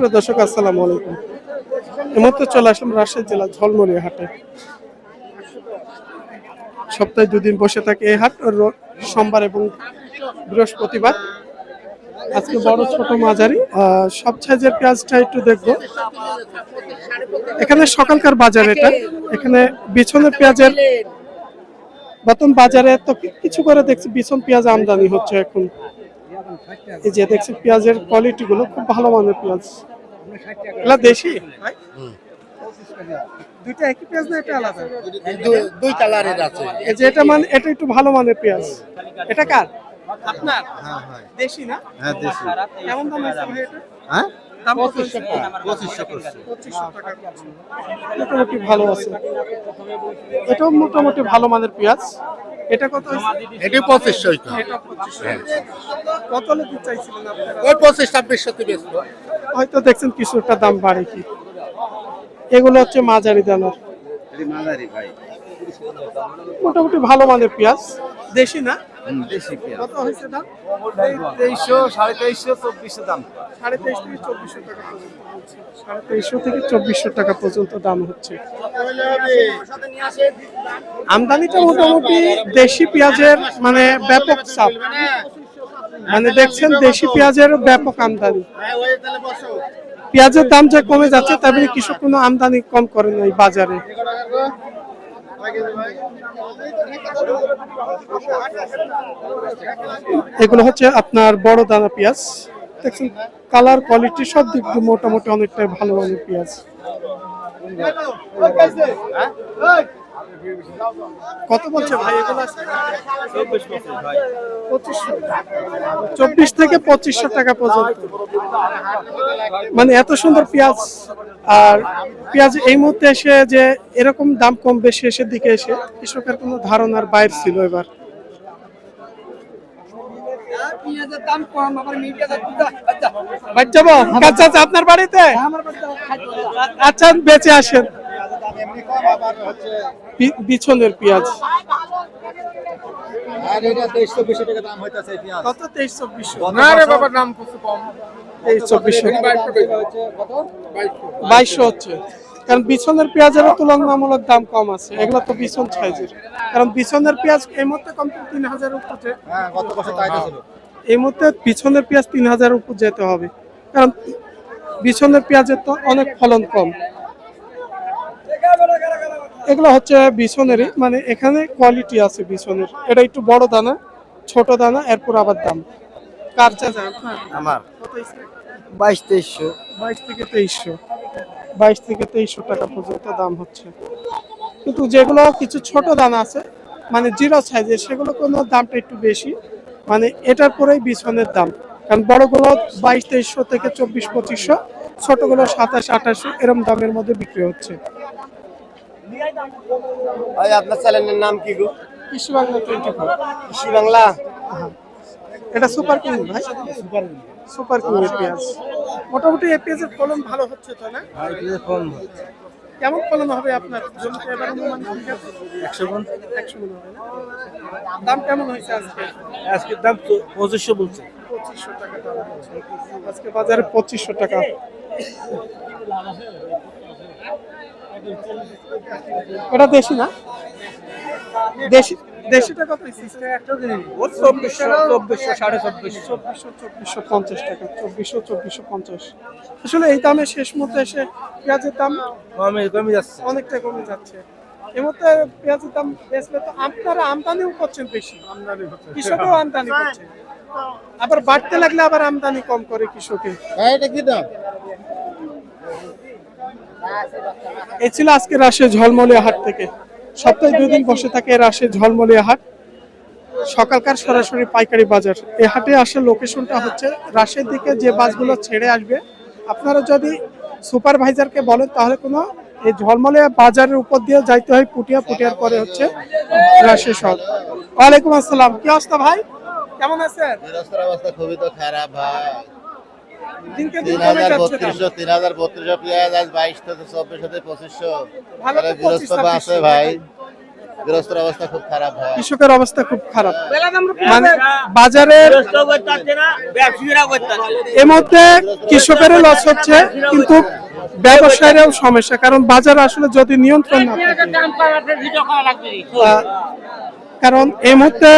সুপ্রিয় দর্শক, আসসালামু আলাইকুম। এই মুহূর্তে চলে আসলাম রাজশাহী জেলা হাটে। সপ্তাহে দুদিন বসে থাকে এই হাট সোমবার এবং বৃহস্পতিবার। আজকে বড় ছোট মাঝারি সব সাইজের পেঁয়াজটা একটু এখানে সকালকার বাজার এটা। এখানে বিছনের পেঁয়াজের বর্তমান বাজারে তো কিছু করে দেখছি, বিছন পেঁয়াজ আমদানি হচ্ছে এখন। এই যে দেখছি পেঁয়াজের কোয়ালিটি গুলো খুব ভালো মানের পেঁয়াজ। এগুলা দেশি? দুইটা একই পেঁয়াজ না এটা আলাদা? দুই- দুই কালারের আছে। এই যে এটা মানে এটা একটু ভালো মানের পেঁয়াজ। এটা কার? আপনার? হ্যাঁ হ্যাঁ। দেশি না? হ্যাঁ দেশি। কেমন দাম আছে ভাই এটা? হ্যাঁ? দাম কত পঁচিশশো পঁচিশশো মোটামুটি ভালো আছে। এটাও মোটামুটি ভালো মানের পেঁয়াজ। এটা কত? এটি পঁচিশশো কত চাইছিলেন ওই পঁচিশ হয়তো দেখছেন কিছুটা দাম বাড়ে কি। এগুলো হচ্ছে মাঝারি দানার মোটামুটি ভালো মানের পেঁয়াজ। দেশি না? দেশি কত হয়েছে দাম? তেইশশো সাড়ে তেইশশো চব্বিশশো দাম। সাড়ে তেইশ থেকে চব্বিশশো টাকা সাড়ে তেইশশো থেকে চব্বিশশো টাকা পর্যন্ত দাম হচ্ছে। আমদানিটা মোটামুটি দেশি পেঁয়াজের মানে ব্যাপক চাপ। মানে দেখছেন দেশি পেঁয়াজের ব্যাপক আমদানি। পেঁয়াজের দাম যে কমে যাচ্ছে তেমনি কৃষক কোনো আমদানি কম করে নাই বাজারে। এগুলো হচ্ছে আপনার বড় দানা পেঁয়াজ। দেখছেন, কালার কোয়ালিটি সব দিক দিয়ে মোটামুটি অনেকটাই ভালো ভালো পেঁয়াজ। কত বলছে ভাই এগুলো? পঁচিশশো। চব্বিশ থেকে পঁচিশশো টাকা পর্যন্ত। মানে এত সুন্দর পেঁয়াজ। আর পেঁয়াজ এই মুহূর্তে এসে যে এরকম দাম কম বেশি এসে দিকে এসে কৃষকের কোনো ধারণার বাইরে ছিল এবার। আপনার বাড়িতে? আচ্ছা বেঁচে আসেন। বি- বিছনের পেঁয়াজ। আর এটা তেইশ চব্বিশশো টাকা দাম হইতাছে পেঁয়াজ। কত? তেইশ চব্বিশশো না রে বাবা দাম কিছু কম। তেইশ চব্বিশশো বাইশশো হচ্ছে। কারণ বিছনের পেঁয়াজেরও তুলনামূলক দাম কম আছে। এগুলো তো বিছন সাইজের। কারণ বিছনের পেঁয়াজ এই মুহূর্তে কম তিন হাজার উপরে হ্যাঁ ছিল এই মুহূর্তে বিছনের পেঁয়াজ তিন হাজার উপর যেতে হবে। কারণ বিছনের পেঁয়াজের তো অনেক ফলন কম। এগুলো হচ্ছে বিছনেরই মানে এখানে কোয়ালিটি আছে বিছনের। এটা একটু বড় দানা ছোট দানা এরপর আবার দাম। কার চাচা আপনার? আমার? বাইশ তেইশশো। বাইশ থেকে তেইশশো। বাইশ থেকে তেইশশো টাকা পর্যন্ত দাম হচ্ছে। কিন্তু যেগুলো কিছু ছোট দানা আছে মানে জিরো সাইজের সেগুলো কোনো দামটা একটু বেশি। মানে এটার পরেই বিছনের দাম। কারণ বড়গুলো বাইশ তেইশশো থেকে চব্বিশ পঁচিশশো ছোটগুলো সাতাশ আঠাশশো এরম দামের মধ্যে বিক্রি হচ্ছে। ভাই আপনার চ্যানেলের নাম কি গো? কৃষি বাংলা টোয়েন্টি ফোর কৃষি বাংলা এটা সুপার কিং ভাই। সুপার কিং এর পেঁয়াজ মোটামুটি এই পেঁয়াজের ফলন ভালো হচ্ছে তো না? কেমন ফলন হবে আপনার? জমিতে এবার অনুমান একশো মন একশো মনে হবে না? দাম কেমন হয়েছে আজকে? আজকের দাম পঁচিশশো বলছে। পঁচিশশো টাকা দাম আজকে বাজারে পঁচিশশো টাকা। ওটা দেশি না? দেশি দেশিটা কত চব্বিশশো চব্বিশশো সাড়ে চব্বিশশো। চব্বিশশো চব্বিশশো পঞ্চাশ টাকা চব্বিশশো চব্বিশশো পঞ্চাশ। আসলে এই দামে শেষ মধ্যে এসে পেঁয়াজের দাম কমে কমে যাচ্ছে। অনেকটা কমে যাচ্ছে। এই মুহূর্তে পেঁয়াজের দাম বেচলে তো আপনারা আমদানিও করছেন বেশি। আমদানি কৃষকও আমদানি করছে। আবার বাড়তে লাগলে আবার আমদানি কম করে কৃষকে হ্যাঁ এটা কি দাম? এই ছিল আজকে রাশিয়া ঝলমলিয়া হাট থেকে। সপ্তাহে দুই দিন বসে থাকে রাশিয়া ঝলমলিয়া হাট সকালকার সরাসরি পাইকারি বাজার। এই হাটে আসার লোকেশনটা হচ্ছে রাশের দিকে যে বাসগুলো ছেড়ে আসবে। আপনারা যদি সুপারভাইজারকে বলেন, তাহলে কোনো এই ঝলমলিয়া বাজারের উপর দিয়ে যাইতে হয়, পুটিয়া পুটিয়ার পরে হচ্ছে রাশিয়া শহর। ওয়ালাইকুম আসসালাম। কি অবস্থা ভাই? কেমন আছেন? অবস্থা খুবই তো খারাপ ভাই। তিন হাজার বত্রিশশো তিন হাজার বত্রিশশো পেঁয়াজ আজ বাইশ চব্বিশ থেকে পঁচিশশো। ভালো তো তাহলে গৃহস্থ আছে ভাই গৃহস্থর অবস্থা খুব খারাপ হয় কৃষকের অবস্থা খুব খারাপ। মানে বাজারের এর মধ্যে কৃষকেরও লস হচ্ছে কিন্তু ব্যবসায়ীরাও সমস্যা কারণ বাজার আসলে যদি নিয়ন্ত্রণ না থাকে কারণ এই মুহূর্তে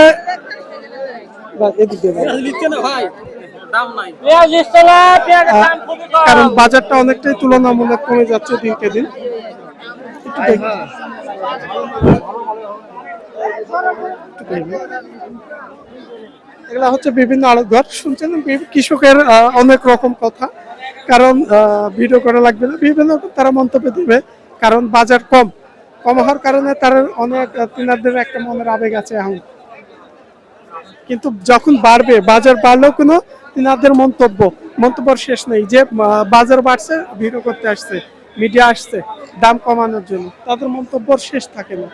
এদিকে। কারণ বাজারটা অনেকটাই তুলনামূলক কমে যাচ্ছে দিনকে দিন। একটু দেখি। এগুলা হচ্ছে বিভিন্ন আড়তঘর। শুনছেন কৃষকের অনেক রকম কথা। কারণ ভিডিও করা লাগবে না। বিভিন্ন রকম তারা মন্তব্য দিবে। কারণ বাজার কম। কম হওয়ার কারণে তার অনেক তিনাদের একটা মনের আবেগ আছে এখন। কিন্তু যখন বাড়বে বাজার বাড়লেও কোনো তিনাদের মন্তব্য। মন্তব্য শেষ নেই যে বাজার বাড়ছে, ভিডিও করতে আসছে মিডিয়া আসছে, দাম কমানোর জন্য। তাদের মন্তব্য শেষ থাকে না।